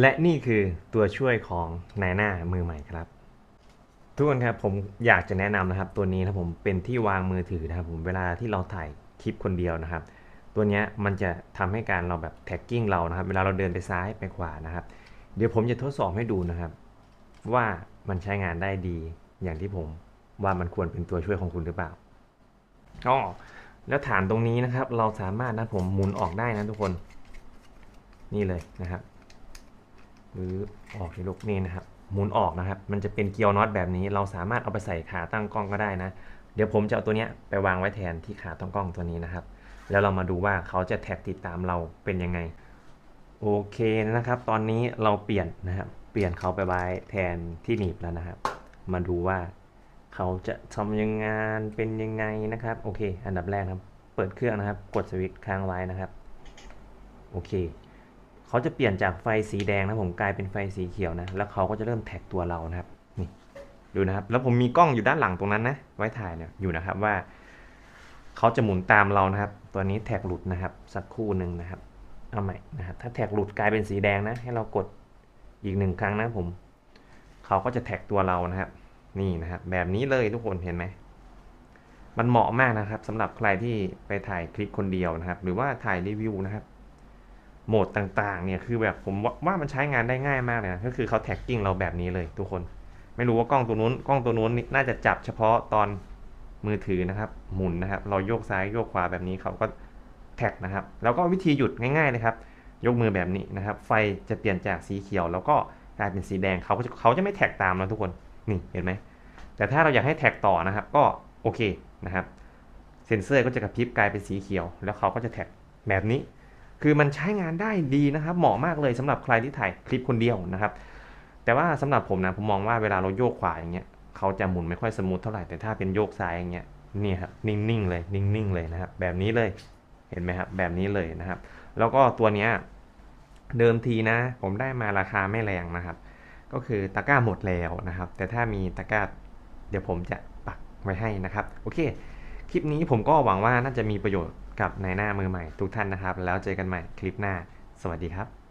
และนี่คือตัวช่วยของนายหน้ามือใหม่ครับ ทุกคนครับผมอยากจะแนะนำนะครับ ตัวนี้นะผมเป็นที่วางมือถือนะครับผมเวลาที่เราถ่ายคลิปคนเดียวนะครับ ตัวนี้มันจะทำให้การเราแบบแท็กกิ้งเรานะครับ เวลาเราเดินไปซ้ายไปขวานะครับ เดี๋ยวผมจะทดสอบให้ดูนะครับ ว่ามันใช้งานได้ดี อย่างที่ผมว่ามันควรเป็นตัวช่วยของคุณหรือเปล่าอ๋อแล้วฐานตรงนี้นะครับ เราสามารถนะผมหมุนออกได้นะทุกคน นี่เลยนะครับ หรือออกที่ลูกนี่นะครับหมุนออกนะครับ มันจะเป็นเกียวน็อตแบบนี้ เราสามารถเอาไปใส่ขาตั้งกล้องก็ได้นะ เดี๋ยวผมจะเอาตัวนี้ไปวางไว้แทนที่ขาตั้งกล้องตัวนี้นะครับ แล้วเรามาดูว่าเขาจะแท็กติดตามเราเป็นยังไง โอเคนะครับ ตอนนี้เราเปลี่ยนนะครับ เปลี่ยนเขาไปไว้แทนที่หนีบแล้วนะครับ มาดูว่าเขาจะทำยังงานเป็นยังไงนะครับ โอเค อันดับแรกนะครับ เปิดเครื่องนะครับ กดสวิตช์ค้างไว้นะครับ โอเค เขาจะเปลี่ยนจากไฟสีแดงนะผมกลายเป็นไฟสีเขียวนะ แล้วเขาก็จะเริ่มแท็กตัวเรานะครับ นี่ดูนะครับ แล้วผมมีกล้องอยู่ด้านหลังตรงนั้นนะ ไว้ถ่ายเนี่ยอยู่นะครับว่า เขาจะหมุนตามเรานะครับ ตัวนี้แท็กหลุดนะครับ สักคู่หนึ่งนะครับ เอาใหม่นะครับ ถ้าแท็กหลุดกลายเป็นสีแดงนะ ให้เรากดอีกหนึ่งครั้งนะผม เขาก็จะแท็กตัวเรานะครับ นี่นะครับ แบบนี้เลยทุกคนเห็นไหมมันเหมาะมากนะครับสำหรับใครที่ไปถ่ายคลิปคนเดียวนะครับ หรือว่าถ่ายรีวิวนะครับ โหมดต่างๆ เนี่ยคือแบบผมว่าว่ามันใช้งานได้ง่ายมากเลยนะก็คือเขาแท็กกิ้งเราแบบนี้เลยทุกคน ไม่รู้ว่ากล้องตัวนู้นกล้องตัวนู้นนี่น่าจะจับเฉพาะตอนมือถือนะครับ หมุนนะครับ เราโยกซ้ายโยกขวาแบบนี้เขาก็แท็กนะครับ แล้วก็วิธีหยุดง่ายๆเลยครับ ยกมือแบบนี้นะครับ ไฟจะเปลี่ยนจากสีเขียว แล้วก็กลายเป็นสีแดงเขาก็เขาจะไม่แท็กตามเราทุกคนนี่เห็นไหมแต่ถ้าเราอยากให้แท็กต่อนะครับ ก็โอเคนะครับเซ็นเซอร์ก็จะกระพริบกลายเป็นสีเขียว แล้วเขาก็จะแท็กแบบนี้ คือมันใช้งานได้ดีนะครับ เหมาะมากเลยสำหรับใครที่ถ่ายคลิปคนเดียวนะครับ แต่ว่าสำหรับผมนะผมมองว่าเวลาเราโยกขวาอย่างเงี้ยเขาจะหมุนไม่ค่อยสมูทเท่าไหร่แต่ถ้าเป็นโยกซ้ายอย่างเงี้ยนี่ครับนิ่งๆเลยนิ่งๆเลยนะครับ แบบนี้เลยเห็นไหมครับแบบนี้เลยนะครับ แล้วก็ตัวเนี้ยเดิมทีนะ ผมได้มาราคาไม่แรงนะครับ ก็คือตะกร้าหมดแล้วนะครับ แต่ถ้ามีตะกร้าเดี๋ยวผมจะปักไว้ให้นะครับ โอเค คลิปนี้ผมก็หวังว่าน่าจะมีประโยชน์กับนายหน้ามือใหม่ทุกท่านนะครับ แล้วเจอกันใหม่คลิปหน้า สวัสดีครับ